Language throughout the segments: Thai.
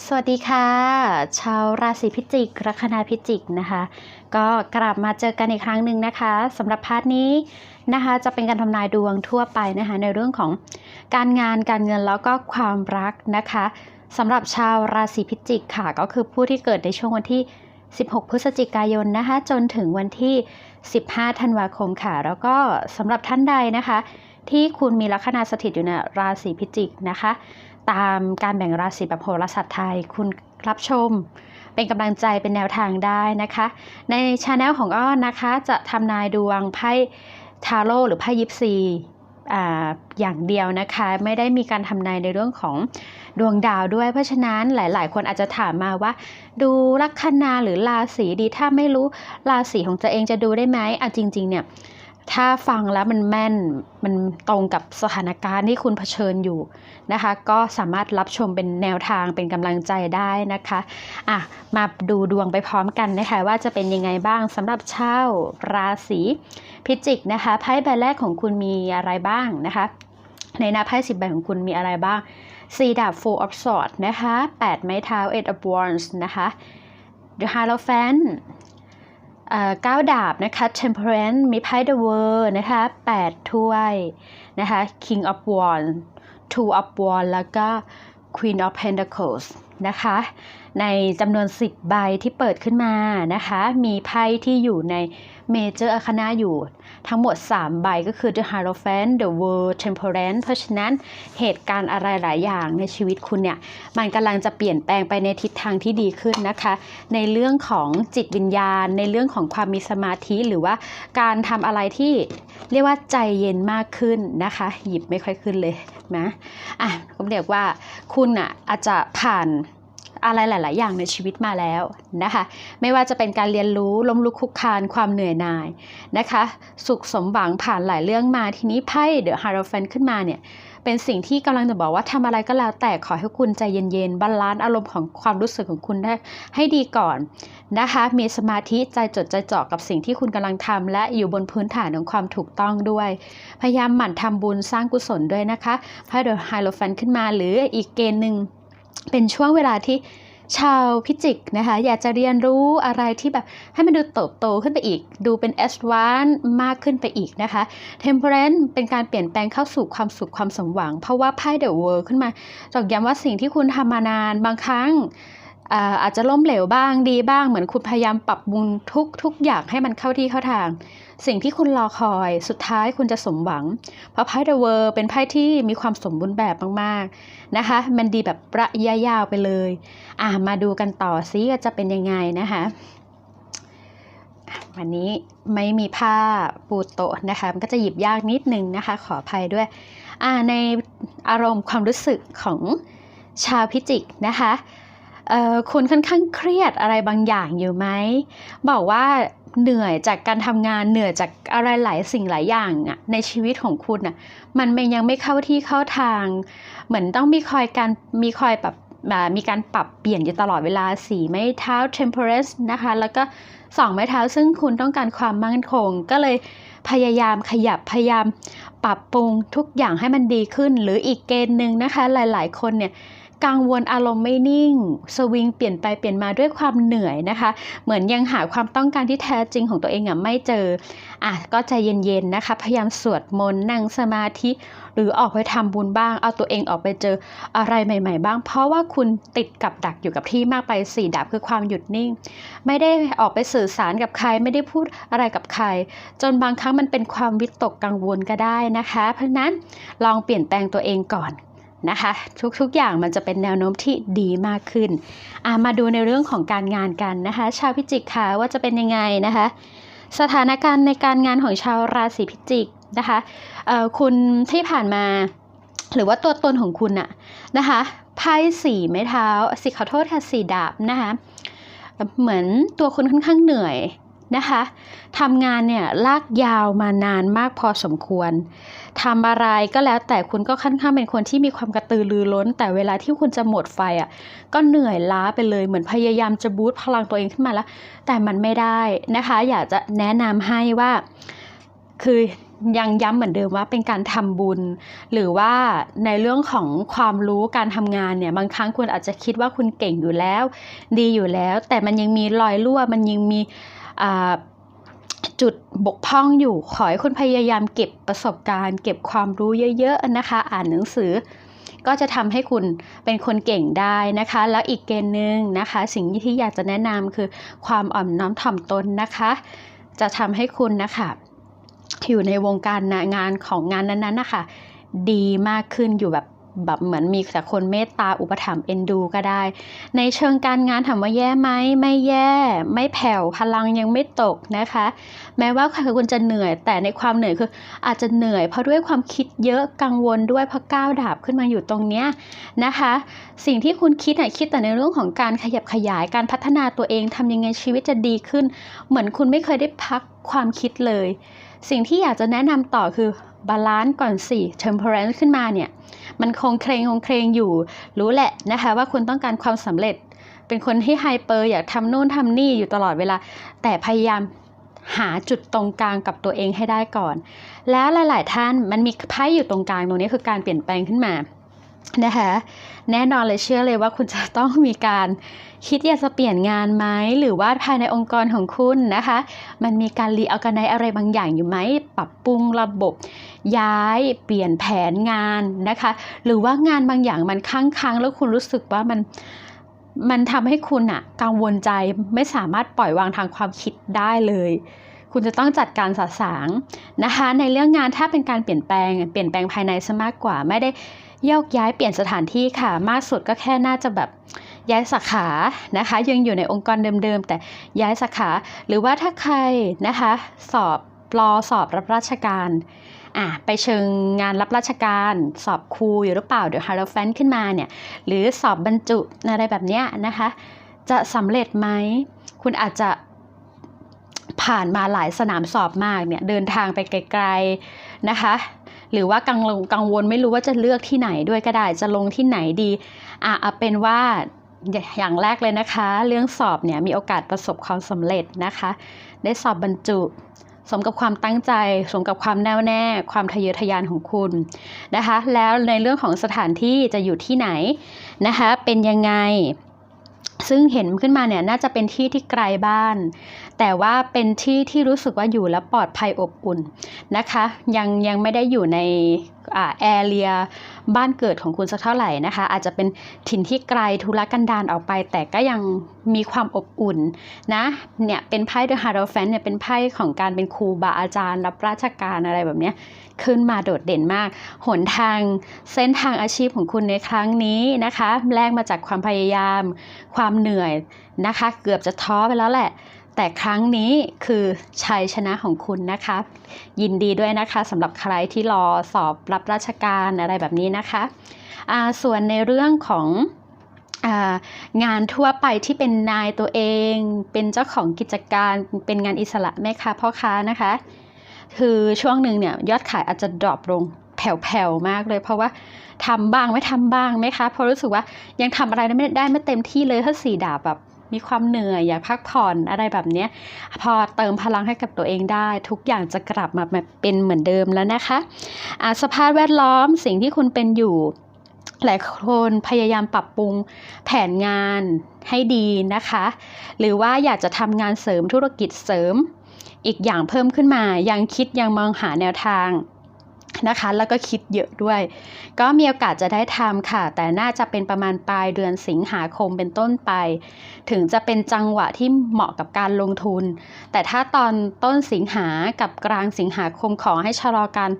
สวัสดีค่ะ ชาวราศีพิจิกลัคนาพิจิกนะคะ ก็กลับมาเจอกันอีกครั้งหนึ่งนะคะสำหรับพาร์ทนี้นะคะ จะเป็นการทำนายดวงทั่วไปนะคะ ในเรื่องของการงานการเงินแล้วก็ความรักนะคะสำหรับชาวราศีพิจิกค่ะ ก็คือผู้ที่เกิดในช่วงวันที่ 16 พฤศจิกายนนะคะ จนถึงวันที่ 15 ธันวาคมค่ะ แล้วก็สำหรับท่านใดนะคะ ที่คุณมีลัคนาสถิตอยู่ในราศีพิจิกนะคะ ตามการแบ่งราศีแบบโหราศาสตร์ไทย คุณรับชม เป็นกำลังใจเป็นแนวทางได้นะคะ ในช anel ของอ้อนนะคะ จะทำนายดวงไพ่ทาโร่หรือไพ่ยิปซีอ่าอย่างเดียวนะคะ ไม่ได้มีการทำนายในเรื่องของดวงดาวด้วย เพราะฉะนั้นหลาย ๆ คนอาจจะถามมาว่า ดูลัคนาหรือราศีดีถ้าไม่รู้ราศีของตัวเองจะดูได้ไหมอะจริง ๆ เนี่ย ถ้าฟังแล้วมันแม่นมันตรงกับสถานการณ์ที่คุณเผชิญอยู่นะคะ ก็สามารถรับชมเป็นแนวทางเป็นกำลังใจได้นะคะอะมาดูดวงไปพร้อมกันนะคะ ว่าจะเป็นยังไงบ้างสำหรับชาวราศีพิจิกนะคะไพ่ใบแรกของคุณมีอะไรบ้างนะคะ ในหน้าไพ่สิบใบของคุณมีอะไรบ้างสี่ดาบ four of swords นะคะแปดไม้เท้า eight of wands นะคะ the hierophant เอ่อเก้าดาบนะคะ temperance มีไพ่ the world นะคะ 8 ถ้วยนะคะ king of wands two of wands แล้วก็ queen of pentacles นะคะ ในจำนวน 10 ใบที่เปิดขึ้นมานะคะ มีไพ่ที่อยู่ใน major arcana อยู่ ทั้งหมด 3 ใบก็คือ the hierophant the world temperance เพราะฉะนั้นเหตุการณ์อะไรหลายอย่างในชีวิตคุณเนี่ย มันกำลังจะเปลี่ยนแปลงไปในทิศทางที่ดีขึ้นนะคะ ในเรื่องของจิตวิญญาณ ในเรื่องของความมีสมาธิหรือว่าการทำอะไรที่เรียกว่าใจเย็นมากขึ้นนะคะ หยิบไม่ค่อยขึ้นเลยนะอะผมเรียกว่าคุณอะอาจจะผ่าน อะไรหลาย ๆ อย่างในชีวิตมาแล้วนะคะ ไม่ว่าจะเป็นการเรียนรู้ล้มลุกคลุกคลานความเหนื่อยหน่ายนะคะ สุขสมหวังผ่านหลายเรื่องมาทีนี้ไพ่เดอะฮาร์โรแฟนขึ้นมาเนี่ยเป็นสิ่งที่กำลังจะบอกว่าทำอะไรก็แล้วแต่ขอให้คุณใจเย็น ๆบาลานซ์อารมณ์ของความรู้สึกของคุณได้ให้ดีก่อนนะคะ มีสมาธิใจจดใจจ่อกับสิ่งที่คุณกำลังทำและอยู่บนพื้นฐานของความถูกต้องด้วย พยายามหมั่นทำบุญสร้างกุศลด้วยนะคะไพ่เดอะไฮโลแฟนขึ้นมาหรืออีกเกณฑ์หนึ่ง เป็นช่วงเวลาที่ชาวพิจิกนะคะอยากจะเรียนรู้อะไรที่แบบให้มันดูเติบโตขึ้นไปอีก ดูเป็น a d v a n c e มากขึ้นไปอีกนะคะ Temperance เป็นการเปลี่ยนแปลงเข้าสู่ความสุขความสมหวัง เพราะว่าไพ่ The World ขึ้นมาตอกย้ำว่าสิ่งที่คุณทำมานานบางครั้งอาอาจจะล้มเหลวบ้างดีบ้างเหมือนคุณพยายามปรับปรุงทุกทุกอย่างให้มันเข้าที่เข้าทาง สิ่งที่คุณรอคอยสุดท้ายคุณจะสมหวัง เพราะไพ่ The World เป็นไพ่ที่มีความสมบูรณ์แบบมากๆนะคะ มันดีแบบระยะยาวไปเลย อะมาดูกันต่อซิจะเป็นยังไงนะคะวันนี้ไม่มีผ้าปูโต๊ะนะคะ มันก็จะหยิบยากนิดนึงนะคะ ขออภัยด้วยอ่าในอารมณ์ความรู้สึกของชาวพิจิกนะคะ คุณค่อนข้างเครียดอะไรบางอย่างอยู่ไหม บอกว่าเหนื่อยจากการทำงานเหนื่อยจากอะไรหลายสิ่งหลายอย่างอะในชีวิตของคุณอะมันมยังไม่เข้าที่เข้าทาง เหมือนต้องมีคอยการมีคอยแบบมีการปรับเปลี่ยนอยู่ตลอดเวลาสีไม้เท้า temperance นะคะ แล้วก็สองไม้เท้าซึ่งคุณต้องการความมั่นคง ก็เลยพยายามขยับพยายามปรับปรุงทุกอย่างให้มันดีขึ้น หรืออีกเกณฑ์หนึ่งนะคะหลาย ๆ คนเนี่ย กังวลอารมณ์ไม่นิ่ง สวิงเปลี่ยนไปเปลี่ยนมาด้วยความเหนื่อยนะคะ เหมือนยังหาความต้องการที่แท้จริงของตัวเองอะไม่เจออะก็ใจเย็นๆนะคะ พยายามสวดมนต์นั่งสมาธิ หรือออกไปทำบุญบ้าง เอาตัวเองออกไปเจออะไรใหม่ ๆ บ้าง เพราะว่าคุณติดกับดักอยู่กับที่มากไปสี่ดับคือความหยุดนิ่ง ไม่ได้ออกไปสื่อสารกับใครไม่ได้พูดอะไรกับใคร จนบางครั้งมันเป็นความวิตกกังวลก็ได้นะคะ เพราะนั้นลองเปลี่ยนแปลงตัวเองก่อน นะคะ ทุกๆอย่างมันจะเป็นแนวโน้มที่ดีมากขึ้น มาดูในเรื่องของการงานกันนะคะ ชาวพิจิกค่ะว่าจะเป็นยังไงนะคะ สถานการณ์ในการงานของชาวราศีพิจิกนะคะคุณที่ผ่านมาหรือว่าตัวตนของคุณอะนะคะไพ่สี่ไม้เท้าสีขอโทษค่ะสี่ดาบนะคะเหมือนตัวคุณค่อนข้างเหนื่อย นะคะทำงานเนี่ยลากยาวมานานมากพอสมควรทำอะไรก็แล้วแต่คุณก็ค่อนข้างเป็นคนที่มีความกระตือรือร้น แต่เวลาที่คุณจะหมดไฟอะก็เหนื่อยล้าไปเลยเหมือนพยายามจะบูตพลังตัวเองขึ้นมาแล้ว แต่มันไม่ได้นะคะ อยากจะแนะนำให้ว่าคือยังย้ำเหมือนเดิมว่าเป็นการทำบุญ หรือว่าในเรื่องของความรู้การทำงานเนี่ยบางครั้งคุณอาจจะคิดว่าคุณเก่งอยู่แล้ว ดีอยู่แล้ว แต่มันยังมีรอยรั่วมันยังมี จุดบกพร่องอยู่ขอให้คุณพยายามเก็บประสบการณ์ เก็บความรู้เยอะๆนะคะ อ่านหนังสือ ก็จะทำให้คุณเป็นคนเก่งได้นะคะ แล้วอีกเกณฑ์หนึ่งนะคะ สิ่งที่อยากจะแนะนำคือความอ่อนน้อมถ่อมตนนะคะ จะทำให้คุณนะคะอยู่ในวงการงานของงานนั้นๆนะคะดีมากขึ้นอยู่แบบ แบบเหมือนมีแต่คนเมตตาอุปถัมภ์เอ็นดูก็ได้ ในเชิงการงานถามว่าแย่ไหมไม่แย่ ไม่แผ่วพลังยังไม่ตกนะคะ แม้ว่าคุณจะเหนื่อย แต่ในความเหนื่อยคืออาจจะเหนื่อยเพราะด้วยความคิดเยอะกังวลด้วยเพราะก้าวดาบขึ้นมาอยู่ตรงเนี้ยนะคะ สิ่งที่คุณคิดอะคิดแต่ในเรื่องของการขยับขยายการพัฒนาตัวเองทำยังไงชีวิตจะดีขึ้น เหมือนคุณไม่เคยได้พักความคิดเลย สิ่งที่อยากจะแนะนำต่อคือบาลานซ์ก่อนสิ temperance ขึ้นมาเนี่ย มันคงเครงคงเครงอยู่ รู้แหละนะคะว่าคุณต้องการความสำเร็จ เป็นคนที่ไฮเปอร์อยากทำโน่นทำนี่อยู่ตลอดเวลา แต่พยายามหาจุดตรงกลางกับตัวเองให้ได้ก่อน แล้วหลาย ๆ ท่านมันมีไพ่อยู่ตรงกลางตรงนี้คือการเปลี่ยนแปลงขึ้นมา นะคะแน่นอนเลยเชื่อเลยว่าคุณจะต้องมีการคิดอยากจะเปลี่ยนงานไหมหรือว่าภายในองค์กรของคุณนะคะ มันมีการรีออแกไนอะไรบางอย่างอยู่ไหมปรับปรุงระบบย้ายเปลี่ยนแผนงานนะคะ หรือว่างานบางอย่างมันค้างค้างๆแล้วคุณรู้สึกว่ามันมันทำให้คุณอะกังวลใจไม่สามารถปล่อยวางทางความคิดได้เลยคุณจะต้องจัดการสะสางนะคะ ในเรื่องงานถ้าเป็นการเปลี่ยนแปลง เปลี่ยนแปลงภายในซะมากกว่าไม่ได้ โยกย้ายเปลี่ยนสถานที่ค่ะ มากสุดก็แค่น่าจะแบบย้ายสาขานะคะ ยังอยู่ในองค์กรเดิมๆ แต่ย้ายสาขา หรือว่าถ้าใครนะคะ สอบรอสอบรับราชการอะไปเชิงงานรับราชการสอบครูอยู่หรือเปล่าเดี๋ยวฮาร์โลแฟนขึ้นมาเนี่ย หรือสอบบรรจุอะไรแบบเนี้ยนะคะ จะสำเร็จไหม คุณอาจจะผ่านมาหลายสนามสอบมากเนี่ย เดินทางไปไกลๆนะคะ หรือว่ากังวลกังวลไม่รู้ว่าจะเลือกที่ไหนด้วยก็ได้จะลงที่ไหนดีอะเอาเป็นว่าอย่างแรกเลยนะคะ เรื่องสอบเนี่ยมีโอกาสประสบความสำเร็จนะคะ ได้สอบบรรจุ สมกับความตั้งใจ สมกับความแน่วแน่ ความทะเยอทะยานของคุณนะคะ แล้วในเรื่องของสถานที่จะอยู่ที่ไหนนะคะ เป็นยังไงซึ่งเห็นขึ้นมาเนี่ยน่าจะเป็นที่ที่ไกลบ้าน แต่ว่าเป็นที่ที่รู้สึกว่าอยู่แล้วปลอดภัยอบอุ่นนะคะ ยังยังไม่ได้อยู่ในอ่าแอเรียบ้านเกิดของคุณสักเท่าไหร่นะคะ อาจจะเป็นถิ่นที่ไกลทุรกันดารออกไป แต่ก็ยังมีความอบอุ่นนะเนี่ยเป็นไพ่เดอะฮาร์โ f แฟนเนี่ยเป็นไพ่ของการเป็นครูบาอาจารย์ รับราชการอะไรแบบเนี้ยขึ้นมาโดดเด่นมาก หนทางเส้นทางอาชีพของคุณในครั้งนี้นะคะแลกมาจากความพยายาม ความเหนื่อยนะคะ เกือบจะท้อไปแล้วแหละ แต่ครั้งนี้คือชัยชนะของคุณนะคะ ยินดีด้วยนะคะสำหรับใครที่รอสอบรับราชการอะไรแบบนี้นะคะอ่าส่วนในเรื่องของงานทั่วไปที่เป็นนายตัวเอง เป็นเจ้าของกิจการเป็นงานอิสระแม่ค้าพ่อค้านะคะ คือช่วงหนึ่งเนี่ยยอดขายอาจจะดรอปลงแผ่วๆมากเลย เพราะว่าทำบ้างไม่ทำบ้างไหมคะเพราะรู้สึกว่ายังทำอะไรได้ไม่ได้ไม่เต็มที่เลยถ้าสี่ดาบแบบ มีความเหนื่อยอยากพักผ่อนอะไรแบบนี้พอเติมพลังให้กับตัวเองได้ ทุกอย่างจะกลับมาเป็นเหมือนเดิมแล้วนะคะะสภาพแวดล้อมสิ่งที่คุณเป็นอยู่หลายคนพยายามปรับปรุงแผนงานให้ดีนะคะ หรือว่าอยากจะทำงานเสริมธุรกิจเสริม อีกอย่างเพิ่มขึ้นมายังคิดยังมองหาแนวทาง นะคะ แล้วก็คิดเยอะด้วย ก็มีโอกาสจะได้ทำค่ะ แต่น่าจะเป็นประมาณปลายเดือนสิงหาคมเป็นต้นไป ถึงจะเป็นจังหวะที่เหมาะกับการลงทุน แต่ถ้าตอนต้นสิงหากับกลางสิงหาคมขอให้ชะลอการ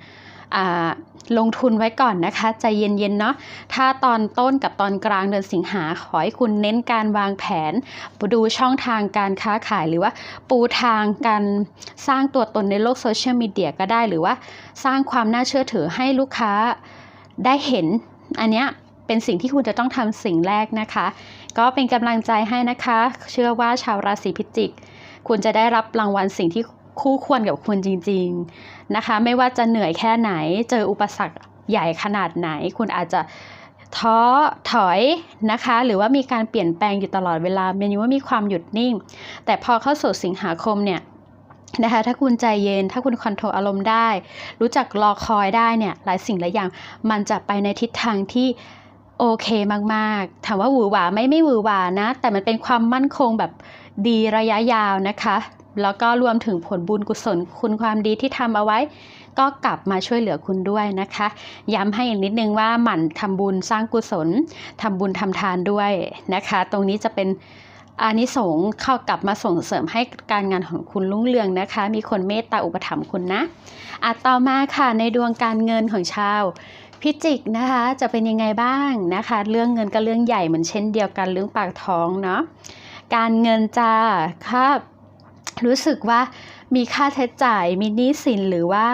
ลงทุนไว้ก่อนนะคะใจเย็นๆเนาะถ้าตอนต้นกับตอนกลางเดือนสิงหาขอให้คุณเน้นการวางแผน ดูช่องทางการค้าขายหรือว่าปูทางการสร้างตัวตนในโลกโซเชียลมีเดียก็ได้หรือว่าสร้างความน่าเชื่อถือให้ลูกค้าได้เห็น อันเนี้ยเป็นสิ่งที่คุณจะต้องทำสิ่งแรกนะคะ ก็เป็นกำลังใจให้นะคะ เชื่อว่าชาวราศีพิจิก คุณจะได้รับรางวัลสิ่งที่ คู่ควรกับคุณจริง ๆนะคะ ไม่ว่าจะเหนื่อยแค่ไหน เจออุปสรรคใหญ่ขนาดไหน คุณอาจจะท้อถอยนะคะ หรือว่ามีการเปลี่ยนแปลงอยู่ตลอดเวลาเมนูว่ามีความหยุดนิ่ง แต่พอเข้าสู่สิงหาคมเนี่ยนะคะถ้าคุณใจเย็นถ้าคุณคอนโทรลอารมณ์ได้ รู้จักรอคอยได้เนี่ยหลายสิ่งหลายอย่าง มันจะไปในทิศทางที่โอเคมากๆถามว่าหวือหวาไม่ไม่หวือหวานะ แต่มันเป็นความมั่นคงแบบดีระยะยาวนะคะ แล้วก็รวมถึงผลบุญกุศลคุณความดีที่ทำเอาไว้ ก็กลับมาช่วยเหลือคุณด้วยนะคะ ย้ำให้อีกนิดนึงว่าหมั่นทำบุญสร้างกุศลทำบุญทำทานด้วยนะคะ ตรงนี้จะเป็นอานิสงส์เข้ากลับมาส่งเสริมให้การงานของคุณรุ่งเรืองนะคะ มีคนเมตตาอุปถัมภ์คุณนะอะต่อมาค่ะในดวงการเงินของชาวพิจิกนะคะจะเป็นยังไงบ้างนะคะ เรื่องเงินก็เรื่องใหญ่เหมือนเช่นเดียวกันเรื่องปากท้องเนาะการเงินจะค่ะ รู้สึกว่ามีค่าใช้จ่ายมีหนี้สินหรือว่า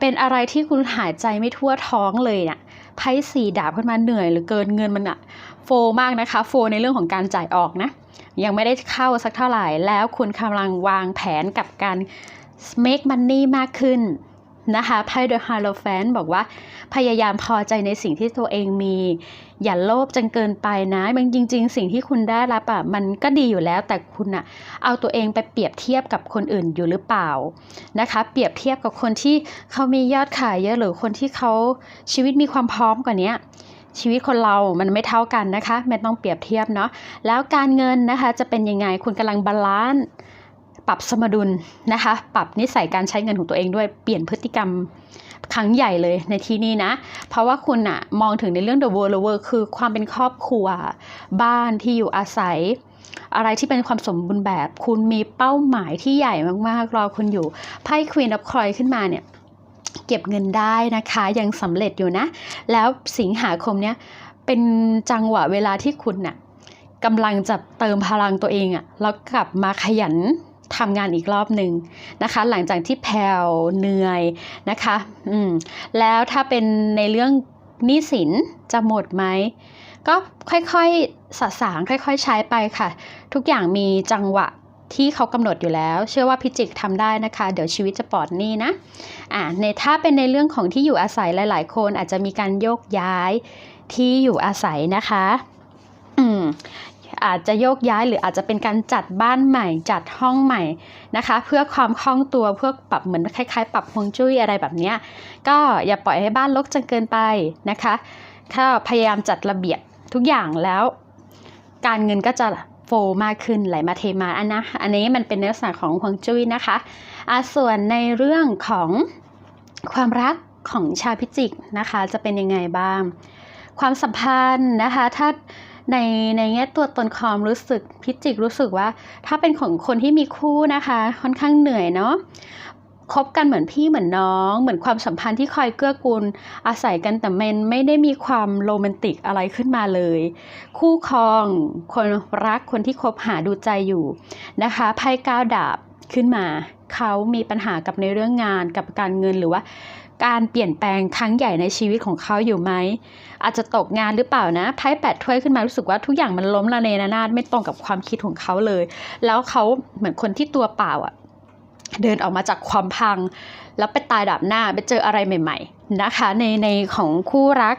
เป็นอะไรที่คุณหายใจไม่ทั่วท้องเลยเนี่ยไพ่สี่ดาบขึ้นมาเหนื่อยหรือเกินเงินมันอะโฟมากนะคะ โฟในเรื่องของการจ่ายออกนะ ยังไม่ได้เข้าสักเท่าไหร่ แล้วคุณกำลังวางแผนกับการ make money มากขึ้น นะคะไพ่ The Hierophant บอกว่า พยายามพอใจในสิ่งที่ตัวเองมี อย่าโลภจนเกินไปนะบางจริง ๆ สิ่งที่คุณได้รับอะมันก็ดีอยู่แล้ว แต่คุณอะเอาตัวเองไปเปรียบเทียบกับคนอื่นอยู่หรือเปล่านะคะ เปรียบเทียบกับคนที่เขามียอดขายเยอะหรือคนที่เขาชีวิตมีความพร้อมกว่านี้ชีวิตคนเรา มันไม่เท่ากันนะคะ ไม่ต้องเปรียบเทียบเนาะ แล้วการเงินนะคะ จะเป็นยังไง คุณกำลังบาลานซ์ ปรับสมดุลนะคะ ปรับนิสัยการใช้เงินของตัวเองด้วยเปลี่ยนพฤติกรรมครั้งใหญ่เลยในที่นี้นะ เพราะว่าคุณอะมองถึงในเรื่อง the world the world คือความเป็นครอบครัว บ้านที่อยู่อาศัย อะไรที่เป็นความสมบูรณ์แบบ คุณมีเป้าหมายที่ใหญ่มากๆ รอคุณอยู่ ไพ่ Queen of Coin ขึ้นมาเนี่ย เก็บเงินได้นะคะ ยังสำเร็จอยู่นะ แล้วสิงหาคมเนี้ยเป็นจังหวะเวลาที่คุณน่ะกำลังจะเติมพลังตัวเองอะแล้วกลับมาขยัน ทำงานอีกรอบหนึ่งนะคะ หลังจากที่แผ่วเหนื่อยนะคะอืมแล้วถ้าเป็นในเรื่องหนี้สินจะหมดไหมก็ค่อยๆสะสางค่อย ๆ ใช้ไปค่ะ ทุกอย่างมีจังหวะที่เขากำหนดอยู่แล้ว เชื่อว่าพิจิกทำได้นะคะ เดี๋ยวชีวิตจะปลอดหนี้นะอ่าในถ้าเป็นในเรื่องของที่อยู่อาศัยหลาย ๆ คนอาจจะมีการโยกย้ายที่อยู่อาศัยนะคะ อาจจะโยกย้ายหรืออาจจะเป็นการจัดบ้านใหม่ จัดห้องใหม่นะคะ เพื่อความคล่องตัวเพื่อปรับเหมือนคล้ายๆ ปรับฮวงจุ้ยอะไรแบบนี้ก็อย่าปล่อยให้บ้านรกจนเกินไปนะคะถ้าพยายามจัดระเบียบทุกอย่างแล้ว การเงินก็จะโฟล์มากขึ้นไหลมาเทมาอันนะอันนี้มันเป็นในลักษณะของฮวงจุ้ยนะคะอะส่วนในเรื่องของความรักของชาวพิจิกนะคะ จะเป็นยังไงบ้าง ความสัมพันธ์นะคะถ้า ในในแง่ตัวตนความรู้สึกพิจิกรู้สึกว่า ถ้าเป็นของคนที่มีคู่นะคะ ค่อนข้างเหนื่อยเนาะคบกันเหมือนพี่เหมือนน้อง เหมือนความสัมพันธ์ที่คอยเกื้อกูลอาศัยกันแต่เมนไม่ได้มีความโรแมนติกอะไรขึ้นมาเลย คู่ครองคนรักคนที่คบหาดูใจอยู่นะคะไพ่ก้าวดาบขึ้นมา เขามีปัญหากับในเรื่องงานกับการเงินหรือว่า การเปลี่ยนแปลงครั้งใหญ่ในชีวิตของเขาอยู่ไหม อาจจะตกงานหรือเปล่านะไพ่แปดถ้วยขึ้นมารู้สึกว่าทุกอย่างมันล้มละเนระนาดไม่ตรงกับความคิดของเขาเลย แล้วเขาเหมือนคนที่ตัวเปล่าอะ เดินออกมาจากความพัง แล้วไปตายดับหน้าไปเจออะไรใหม่ ๆ นะคะ ในในของคู่รัก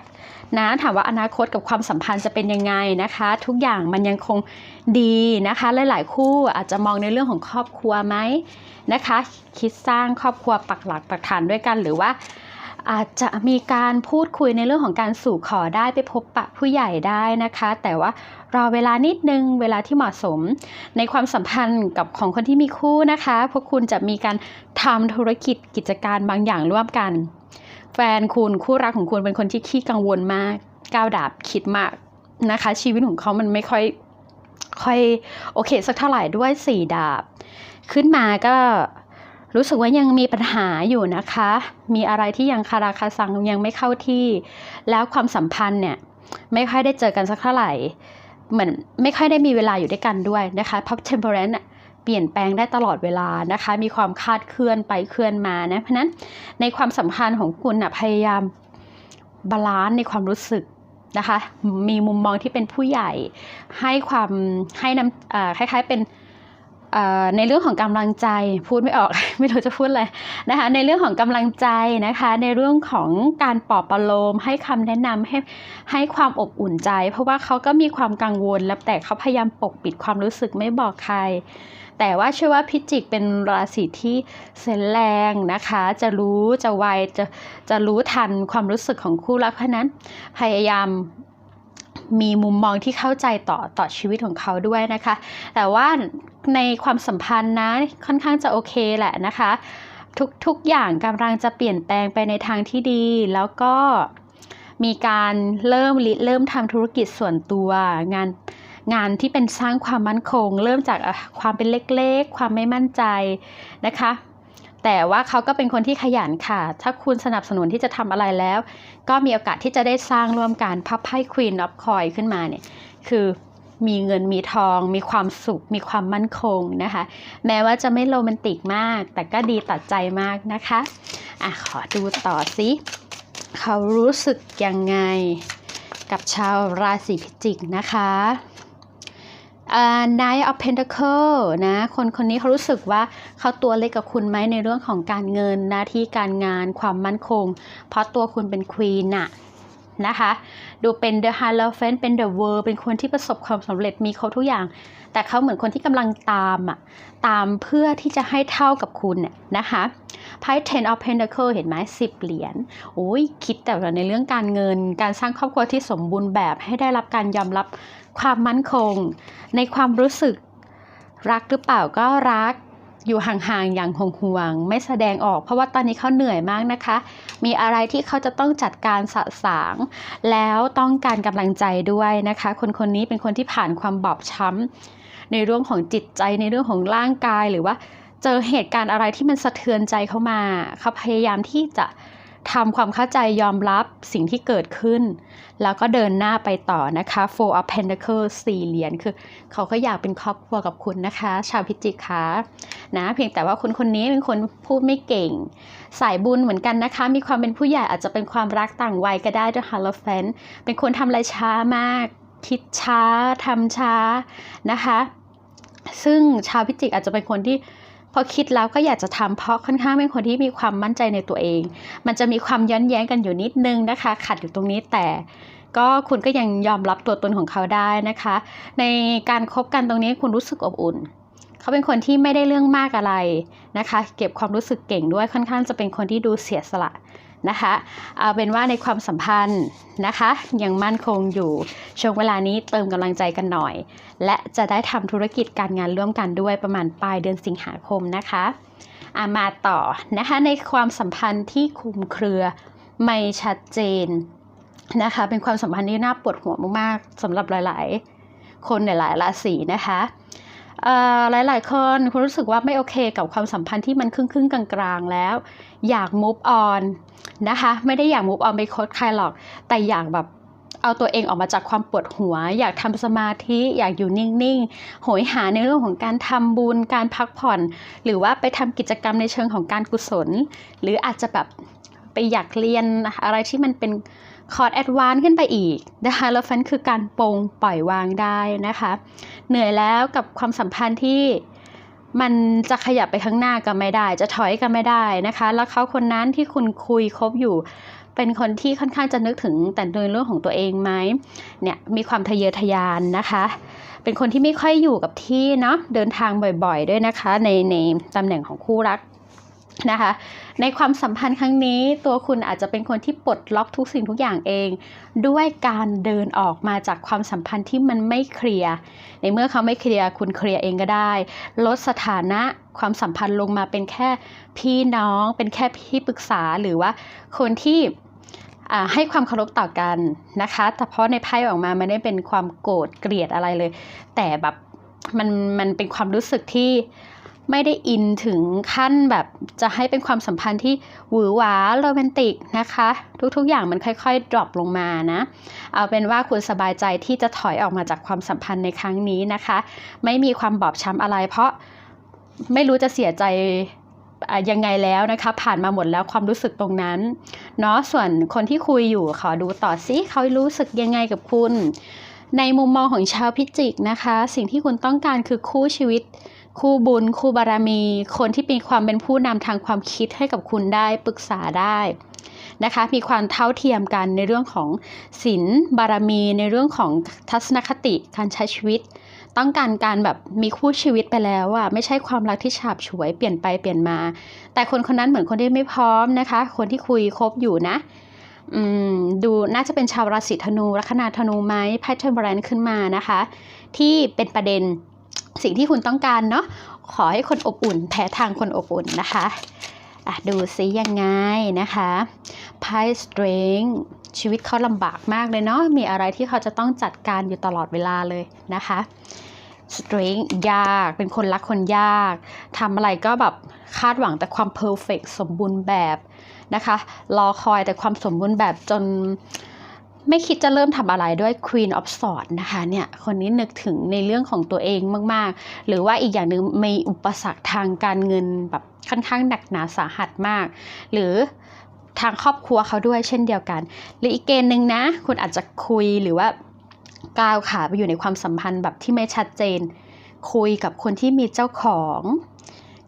นะถามว่าอนาคตกับความสัมพันธ์จะเป็นยังไงนะคะ ทุกอย่างมันยังคงดีนะคะ หลาย ๆ คู่อาจจะมองในเรื่องของครอบครัวไหมนะคะ คิดสร้างครอบครัวปักหลักปักฐานด้วยกันหรือว่า อาจจะมีการพูดคุยในเรื่องของการสู่ขอได้ไปพบปะผู้ใหญ่ได้นะคะ แต่ว่ารอเวลานิดนึงเวลาที่เหมาะสม ในความสัมพันธ์กับของคนที่มีคู่นะคะ พวกคุณจะมีการทำธุรกิจกิจการบางอย่างร่วมกัน แฟนคุณคู่รักของคุณเป็นคนที่ขี้กังวลมากก้าวดาบคิดมากนะคะ ชีวิตของเขามันไม่ค่อยค่อยโอเคสักเท่าไหร่ด้วยสี่ดาบ ขึ้นมาก็ รู้สึกว่ายังมีปัญหาอยู่นะคะ มีอะไรที่ยังคาราคาซังยังไม่เข้าที่ แล้วความสัมพันธ์เนี่ยไม่ค่อยได้เจอกันสักเท่าไหร่ เหมือนไม่ค่อยได้มีเวลาอยู่ด้วยกันด้วยนะคะ เพราะ temperance เปลี่ยนแปลงได้ตลอดเวลานะคะ มีความคาดเคลื่อนไปเคลื่อนมานะ เพราะนั้นในความสัมพันธ์ของคุณนะพยายามบาลานซ์ในความรู้สึกนะคะ มีมุมมองที่เป็นผู้ใหญ่ ให้ความให้น้ำคล้ายๆเป็น ในเรื่องของกำลังใจพูดไม่ออก ไม่รู้จะพูดอะไรนะคะในเรื่องของกำลังใจนะคะ ในเรื่องของการปลอบประโลม ให้คำแนะนำให้ให้ความอบอุ่นใจ เพราะว่าเขาก็มีความกังวลแล้วแต่เขาพยายามปกปิดความรู้สึกไม่บอกใคร แต่ว่าเชื่อว่าพิจิกเป็นราศีที่เซนแรงนะคะ จะรู้จะไวจะจะรู้ทันความรู้สึกของคู่รักเพราะนั้นพยายามมีมุมมองที่เข้าใจต่อต่อชีวิตของเขาด้วยนะคะ แต่ว่า ในความสัมพันธ์นะค่อนข้างจะโอเคแหละนะคะ ทุกทุกอย่างกำลังจะเปลี่ยนแปลงไปในทางที่ดี แล้วก็มีการเริ่มริเริ่มทำธุรกิจส่วนตัวงานงานที่เป็นสร้างความมั่นคง เริ่มจากความเป็นเล็กๆ ความไม่มั่นใจนะคะ แต่ว่าเขาก็เป็นคนที่ขยันค่ะ ถ้าคุณสนับสนุนที่จะทำอะไรแล้ว ก็มีโอกาสที่จะได้สร้างร่วมกันพับไพ่ Queen of Coin ขึ้นมาเนี่ยคือ มีเงินมีทอง มีความสุข มีความมั่นคงนะคะ แม้ว่าจะไม่โรแมนติกมาก แต่ก็ดีตัดใจมากนะคะอะขอดูต่อสิเขารู้สึกยังไงกับชาวราศีพิจิกนะคะอ่า Knight of Pentacle นะคนคนนี้เขารู้สึกว่าเขาตัวเล็กกับคุณไหมในเรื่องของการเงินหน้าที่การงานความมั่นคง เพราะตัวคุณเป็นควีนอะ นะคะ ดูเป็น The Hierophant เป็น The World เป็นคนที่ประสบความสำเร็จมีครบทุกอย่าง แต่เขาเหมือนคนที่กำลังตามอะตามเพื่อที่จะให้เท่ากับคุณเนี่ยนะคะไพ่ Ten of Pentacle เห็นไหมสิบเหรียญโอ้ยคิดแต่ในเรื่องการเงิน การสร้างครอบครัวที่สมบูรณ์แบบให้ได้รับการยอมรับความมั่นคง ในความรู้สึกรักหรือเปล่าก็รัก อยู่ห่างๆ อย่างห่วงๆไม่แสดงออก เพราะว่าตอนนี้เขาเหนื่อยมากนะคะ มีอะไรที่เขาจะต้องจัดการสะสาง แล้วต้องการกำลังใจด้วยนะคะ คนคนนี้เป็นคนที่ผ่านความบอบช้ำในเรื่องของจิตใจในเรื่องของร่างกายหรือว่า เจอเหตุการณ์อะไรที่มันสะเทือนใจเข้ามาเขาพยายามที่จะทำความเข้าใจยอมรับสิ่งที่เกิดขึ้น แล้วก็เดินหน้าไปต่อนะคะ Four of Pentacles สี่เหรียญคือ เขาก็อยากเป็นครอบครัวกับคุณนะคะ ชาวพิจิกคะ นะเพียงแต่ว่าคนคนนี้เป็นคนพูดไม่เก่ง สายบุญเหมือนกันนะคะ มีความเป็นผู้ใหญ่อาจจะเป็นความรักต่างวัยก็ได้ด้วย h a l o f a n เป็นคนทำอะไรช้ามาก คิดช้าทำช้านะคะ ซึ่งชาวพิจิกอาจจะเป็นคนที่พอคิดแล้วก็อยากจะทำเพราะค่อนข้างเป็นคนที่มีความมั่นใจในตัวเอง มันจะมีความย้อนแย้งกันอยู่นิดนึงนะคะ ขัดอยู่ตรงนี้แต่ก็คุณก็ยังยอมรับตัวตนของเขาได้นะคะ ในการคบกันตรงนี้คุณรู้สึกอบอุ่น เขาเป็นคนที่ไม่ได้เรื่องมากอะไรนะคะ เก็บความรู้สึกเก่งด้วยค่อนข้างจะเป็นคนที่ดูเสียสละนะคะเอาเป็นว่าในความสัมพันธ์นะคะยังมั่นคงอยู่ช่วงเวลานี้เติมกำลังใจกันหน่อย และจะได้ทำธุรกิจการงานร่วมกันด้วยประมาณปลายเดือนสิงหาคมนะคะอามาต่อนะคะในความสัมพันธ์ที่คุมเครือไม่ชัดเจนนะคะเป็นความสัมพันธ์ที่น่าปวดหัวมากๆสำหรับหลาย ๆ คนในหลายราศีนะคะ หลาย ๆ คนคุณรู้สึกว่าไม่โอเคกับความสัมพันธ์ที่มันครึ่งๆ กลางๆ แล้ว อยาก move on นะคะ ไม่ได้อยาก move on ไปคดใครหรอก แต่อยากแบบเอาตัวเองออกมาจากความปวดหัว อยากทำสมาธิ อยากอยู่นิ่ง ๆ โหยหาในเรื่องของการทำบุญ การพักผ่อน หรือว่าไปทำกิจกรรมในเชิงของการกุศล หรืออาจจะแบบไปอยากเรียนอะไรที่มันเป็น คอร์สแอดวานซ์ขึ้นไปอีกนะคะแล้วฟันคือการปงปล่อยวางได้นะคะ เหนื่อยแล้วกับความสัมพันธ์ที่มันจะขยับไปข้างหน้าก็ไม่ได้ จะถอยก็ไม่ได้นะคะ แล้วเขาคนนั้นที่คุณคุยคบอยู่ เป็นคนที่ค่อนข้างจะนึกถึงแต่ในเรื่องของตัวเองไหมเนี่ยมีความทะเยอทะยานนะคะ เป็นคนที่ไม่ค่อยอยู่กับที่เนาะเดินทางบ่อยๆ ด้วยนะคะ ในในตำแหน่งของคู่รัก นะคะในความสัมพันธ์ครั้งนี้ตัวคุณอาจจะเป็นคนที่ปลดล็อกทุกสิ่งทุกอย่างเอง ด้วยการเดินออกมาจากความสัมพันธ์ที่มันไม่เคลียร์ในเมื่อเขาไม่เคลียร์คุณเคลียร์เองก็ได้ ลดสถานะความสัมพันธ์ลงมาเป็นแค่พี่น้อง เป็นแค่พี่ปรึกษาหรือว่าคนที่ให้ความเคารพต่อกันนะคะแต่เพราะในไพ่ออกมาไม่ได้เป็นความโกรธเกลียดอะไรเลย แต่แบบมันมันเป็นความรู้สึกที่ ไม่ได้อินถึงขั้นแบบจะให้เป็นความสัมพันธ์ที่หวือหวาโรแมนติกนะคะ ทุกๆอย่างมันค่อยๆดรอปลงมานะ เอาเป็นว่าคุณสบายใจที่จะถอยออกมาจากความสัมพันธ์ในครั้งนี้นะคะ ไม่มีความบอบช้ำอะไร เพราะไม่รู้จะเสียใจยังไงแล้วนะคะ ผ่านมาหมดแล้วความรู้สึกตรงนั้นเนาะส่วนคนที่คุยอยู่ขอดูต่อซิเขารู้สึกยังไงกับคุณ ในมุมมองของชาวพิจิกนะคะ สิ่งที่คุณต้องการคือคู่ชีวิต คู่บุญ คู่บารมี คนที่มีความเป็นผู้นำทางความคิดให้กับคุณได้ปรึกษาได้นะคะ มีความเท่าเทียมกันในเรื่องของศีลบารมีในเรื่องของทัศนคติการใช้ชีวิต ต้องการการแบบมีคู่ชีวิตไปแล้วอะไม่ใช่ความรักที่ฉาบฉวยเปลี่ยนไปเปลี่ยนมา แต่คนคนนั้นเหมือนคนที่ไม่พร้อมนะคะ คนที่คุยคบอยู่นะอืมดูน่าจะเป็นชาวราศีธนูลัคนาธนูไหมไพ่เทมเบรนขึ้นมานะคะ ที่เป็นประเด็น สิ่งที่คุณต้องการเนาะขอให้คนอบอุ่น แพ้ทางคนอบอุ่นนะคะอะดูซิยังไงนะคะไพ่สตริงชีวิตเขาลำบากมากเลยเนาะมีอะไรที่เขาจะต้องจัดการอยู่ตลอดเวลาเลยนะคะสตริงยากเป็นคนรักคนยากทำอะไรก็แบบคาดหวังแต่ความเพอร์เฟกสมบูรณ์แบบนะคะ รอคอยแต่ความสมบูรณ์แบบจน ไม่คิดจะเริ่มทำอะไรด้วย Queen of Swords นะคะเนี่ยคนนี้นึกถึงในเรื่องของตัวเองมาก ๆ หรือว่าอีกอย่างหนึ่งมีอุปสรรคทางการเงินแบบค่อนข้างหนักหนาสาหัสมาก หรือทางครอบครัวเขาด้วยเช่นเดียวกัน หรืออีกเกณฑ์หนึ่งนะ คุณอาจจะคุยหรือว่าก้าวขาไปอยู่ในความสัมพันธ์แบบที่ไม่ชัดเจน คุยกับคนที่มีเจ้าของ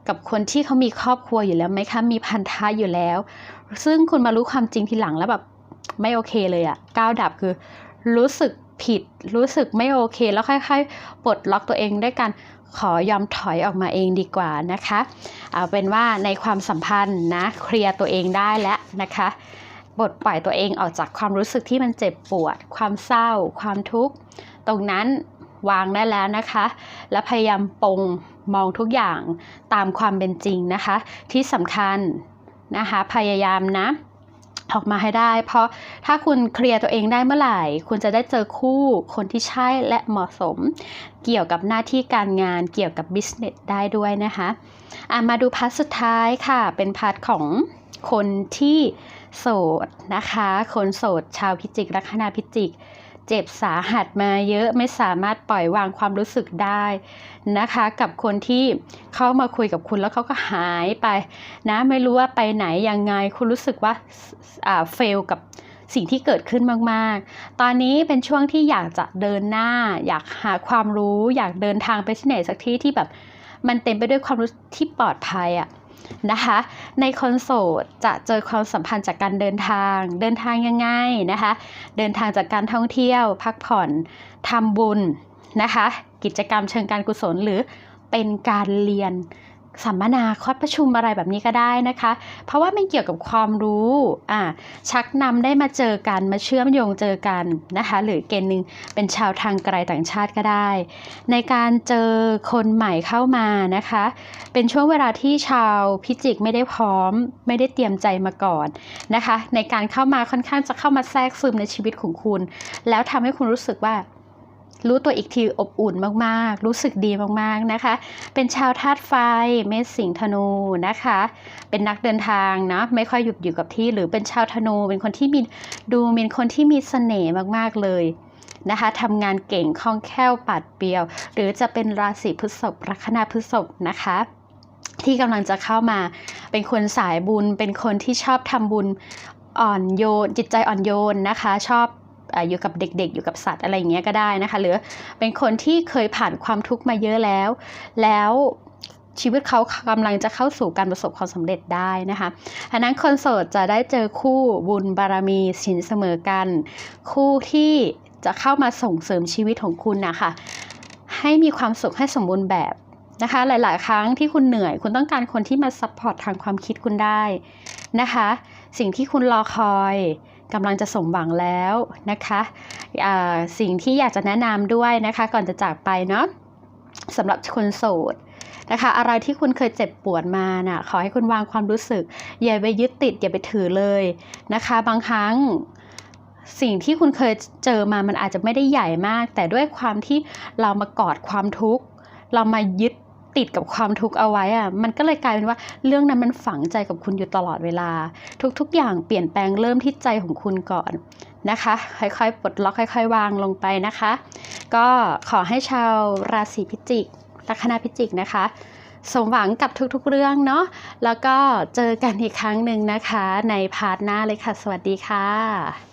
กับคนที่เขามีครอบครัวอยู่แล้วไหมคะมีพันธะอยู่แล้ว ซึ่งคุณมารู้ความจริงทีหลังแล้วแบบ ไม่โอเคเลยอะก้าวดับคือรู้สึกผิดรู้สึกไม่โอเค แล้วค่อยๆปลดล็อกตัวเองด้วยการขอยอมถอยออกมาเองดีกว่านะคะเอาเป็นว่าในความสัมพันธ์นะเคลียร์ตัวเองได้แล้วนะคะปลดปล่อยตัวเองออกจากความรู้สึกที่มันเจ็บปวด ความเศร้า ความทุกข์ตรงนั้นวางได้แล้วนะคะ และพยายามปรงมองทุกอย่างตามความเป็นจริงนะคะ ที่สำคัญนะคะพยายามนะ ออกมาให้ได้ เพราะถ้าคุณเคลียร์ตัวเองได้เมื่อไหร่ คุณจะได้เจอคู่คนที่ใช่และเหมาะสม เกี่ยวกับหน้าที่การงานเกี่ยวกับบิสเนสได้ด้วยนะคะะมาดูพาร์ทสุดท้ายค่ะ เป็นพาร์ทของคนที่โสดนะคะ คนโสดชาวพิจิกลัคนาพิจิก เจ็บสาหัสมาเยอะไม่สามารถปล่อยวางความรู้สึกได้นะคะ กับคนที่เข้ามาคุยกับคุณแล้วเขาก็หายไปนะไม่รู้ว่าไปไหนยังไง คุณรู้สึกว่าอ่าเฟลกับสิ่งที่เกิดขึ้นมาก ๆ ตอนนี้เป็นช่วงที่อยากจะเดินหน้า อยากหาความรู้ อยากเดินทางไปที่ไหนสักที่ที่แบบ มันเต็มไปด้วยความรู้ที่ปลอดภัยอะ นะคะ ในคนโสดจะเจอความสัมพันธ์จากการเดินทาง เดินทางยังไงนะคะ เดินทางจากการท่องเที่ยว พักผ่อนทำบุญนะคะ กิจกรรมเชิงการกุศลหรือเป็นการเรียน สัมมนาคอร์สประชุมอะไรแบบนี้ก็ได้นะคะ เพราะว่ามันเกี่ยวกับความรู้อ่าชักนำได้มาเจอกันมาเชื่อมโยงเจอกันนะคะ หรือเกณฑ์หนึ่งเป็นชาวทางไกลต่างชาติก็ได้ ในการเจอคนใหม่เข้ามานะคะ เป็นช่วงเวลาที่ชาวพิจิกไม่ได้พร้อม ไม่ได้เตรียมใจมาก่อนนะคะ ในการเข้ามาค่อนข้างจะเข้ามาแทรกซึมในชีวิตของคุณ แล้วทำให้คุณรู้สึกว่า รู้ตัวอีกทีอบอุ่นมากๆ รู้สึกดีมากๆนะคะ เป็นชาวธาตุไฟเมษสิงธนูนะคะ เป็นนักเดินทางนะไม่ค่อยหยุดอยู่กับที่ หรือเป็นชาวธนู เป็นคนที่มีดูเป็นคนที่มีเสน่ห์มากๆเลยนะคะทำงานเก่งคล่องแคล่วปัดเปรียว หรือจะเป็นราศีพฤษภลัคนาพฤษภนะคะที่กำลังจะเข้ามาเป็นคนสายบุญ เป็นคนที่ชอบทำบุญอ่อนโยนจิตใจอ่อนโยนนะคะ ชอบ อยู่กับเด็กๆ อยู่กับสัตว์อะไรอย่างเงี้ยก็ได้นะคะ หรือเป็นคนที่เคยผ่านความทุกข์มาเยอะแล้ว แล้วชีวิตเขากำลังจะเข้าสู่การประสบความสำเร็จได้นะคะอันนั้นคนโสดจะได้เจอคู่บุญบารมีสินเสมอกัน คู่ที่จะเข้ามาส่งเสริมชีวิตของคุณนะคะให้มีความสุขให้สมบูรณ์แบบนะคะ หลาย ๆ ครั้งที่คุณเหนื่อย คุณต้องการคนที่มาซัพพอร์ตทางความคิดคุณได้นะคะ สิ่งที่คุณรอคอย กำลังจะสมหวังแล้วนะคะสิ่งที่อยากจะแนะนำด้วยนะคะก่อนจะจากไปเนาะสำหรับคนโสดนะคะ อะไรที่คุณเคยเจ็บปวดมานะ่ะขอให้คุณวางความรู้สึก อย่าไปยึดติด อย่าไปถือเลยนะคะ บางครั้งสิ่งที่คุณเคยเจอมามันอาจจะไม่ได้ใหญ่มาก แต่ด้วยความที่เรามากอดความทุกข์ เรามายึด ติดกับความทุกข์เอาไว้อะมันก็เลยกลายเป็นว่าเรื่องนั้นมันฝังใจกับคุณอยู่ตลอดเวลา ทุกๆ อย่างเปลี่ยนแปลงเริ่มที่ใจของคุณก่อนนะคะ ค่อยๆปลดล็อกค่อย ๆ วางลงไปนะคะ ก็ขอให้ชาวราศีพิจิกลัคนาพิจิกนะคะสมหวังกับทุกๆเรื่องเนาะแล้วก็เจอกันอีกครั้งหนึ่งนะคะ ในพาร์ทหน้าเลยค่ะ สวัสดีค่ะ